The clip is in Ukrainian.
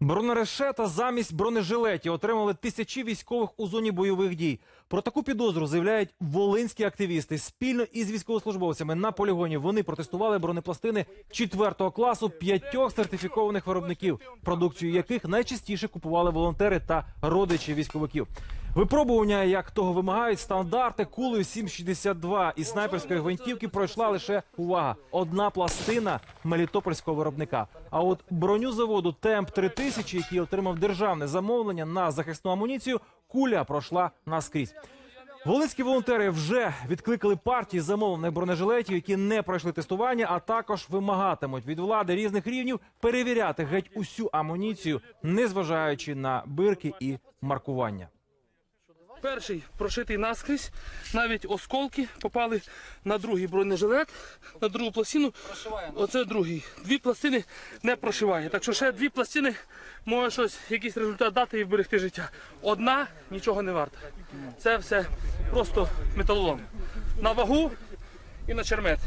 Бронерешета замість бронежилетів отримали тисячі військових у зоні бойових дій. Про таку підозру заявляють волинські активісти. Спільно із військовослужбовцями на полігоні вони протестували бронепластини четвертого класу п'ятьох сертифікованих виробників, продукцію яких найчастіше купували волонтери та родичі військовиків. Випробування, як того вимагають, стандарти кулею 7,62 і снайперської гвинтівки пройшла лише увага. Одна пластина мелітопольського виробника. А от броню заводу Темп 3000, який отримав державне замовлення на захисну амуніцію, куля пройшла наскрізь. Волинські волонтери вже відкликали партії замовлених бронежилетів, які не пройшли тестування, а також вимагатимуть від влади різних рівнів перевіряти геть усю амуніцію, незважаючи на бирки і маркування. Перший прошитий наскрізь, навіть осколки попали на другий бронежилет, на другу пластину. Оце другий. Дві пластини не прошиває. Так що ще дві пластини може щось, якийсь результат дати і вберегти життя. Одна нічого не варта. Це все просто металолом. На вагу і на чермет.